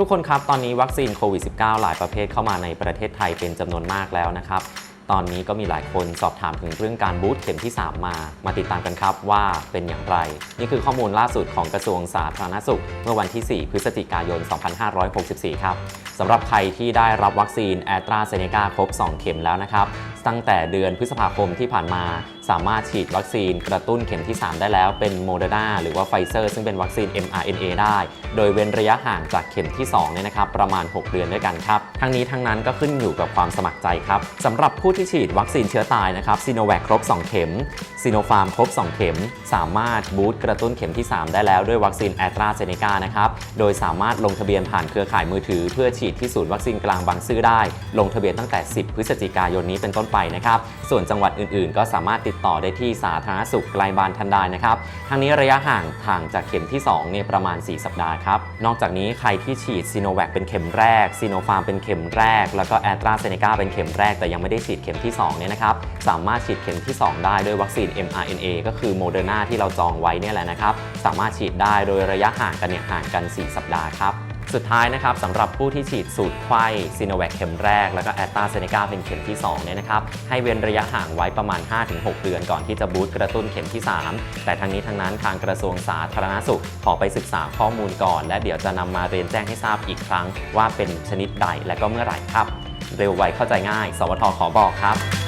ทุกคนครับ ตอนนี้วัคซีนโควิด -19 หลายประเภทเข้ามาในประเทศไทยเป็นจำนวนมากแล้วนะครับ ตอนนี้ก็มีหลายคนสอบถามถึงเรื่องการบูตเข็มที่ 3 มา มาติดตามกันครับว่าเป็นอย่างไร นี่คือข้อมูลล่าสุดของกระทรวงสาธารณสุข เมื่อวันที่ 4 พฤศจิกายน 2564 ครับสำหรับใครที่ได้รับวัคซีนแอตราเซเนกาครบ 2 เข็มแล้วนะครับตั้งแต่เดือนพฤษภาคมที่ผ่านมา สามารถฉีดวัคซีนกระตุ้นเข็มที่ 3 ได้แล้วเป็นโมเดอร์นาหรือว่าไฟเซอร์ซึ่งเป็นวัคซีน mRNA ได้ โดยเว้นระยะห่างจากเข็มที่2เนี่ยนะครับประมาณ 6 เดือนด้วยกันครับทั้งนี้ทั้งนั้นก็ขึ้นอยู่กับความสมัครใจครับสำหรับผู้ที่ฉีดวัคซีนเชื้อตายนะครับซีโนแวคครบ 2 เข็มซีโนฟาร์มครบ 2 เข็ม สามารถบูสต์กระตุ้นเข็มที่ 3 ได้แล้วด้วยวัคซีนแอตราเซเนกานะครับ โดยสามารถลงทะเบียนผ่านเครือข่ายมือถือ เพื่อฉีดที่ศูนย์วัคซีนกลางบางซื่อได้ ลงทะเบียนตั้งแต่ 10 พฤศจิกายนนี้เป็นต้นไปนะครับ ส่วนจังหวัดอื่นๆ ก็สามารถติดต่อได้ที่สาธารณสุขไกลบานทันใดนะครับ ทั้งนี้ระยะห่างห่างจากเข็มที่2เนี่ยประมาณ 4 สัปดาห์ครับ นอกจากนี้ใครที่ฉีดซีโนแวคเป็นเข็มแรกซีโนฟาร์มเป็นเข็มแรก แล้วก็แอตราเซเนกาเป็นเข็มแรกแต่ยังไม่ได้ฉีดเข็มที่2เนี่ยนะครับสามารถฉีดเข็มที่ 2 ได้ด้วยวัคซีน mRNA ก็คือโมเดอร์นาที่เราจองไว้เนี่ยแหละนะครับ สามารถฉีดได้โดยระยะห่างกันเนี่ยห่างกัน 4 สัปดาห์ครับสุดท้ายนะครับสำหรับผู้ที่ฉีดสูตรไข้ซีโนแวคเข็มแรก แล้วก็แอตตาเซเนกาเป็นเข็มที่2เนี่ยนะครับให้เว้นระยะห่างไว้ประมาณ 5-6 เดือนก่อนที่จะบูสต์กระตุ้นเข็มที่ 3 แต่ทั้งนี้ทั้งนั้นทางกระทรวงสาธารณสุข ขอไปศึกษาข้อมูลก่อน และเดี๋ยวจะนำมาเรียนแจ้งให้ทราบอีกครั้ง ว่าเป็นชนิดใดและก็เมื่อไหร่ครับ เร็วไวเข้าใจง่าย สวทขอบอกครับ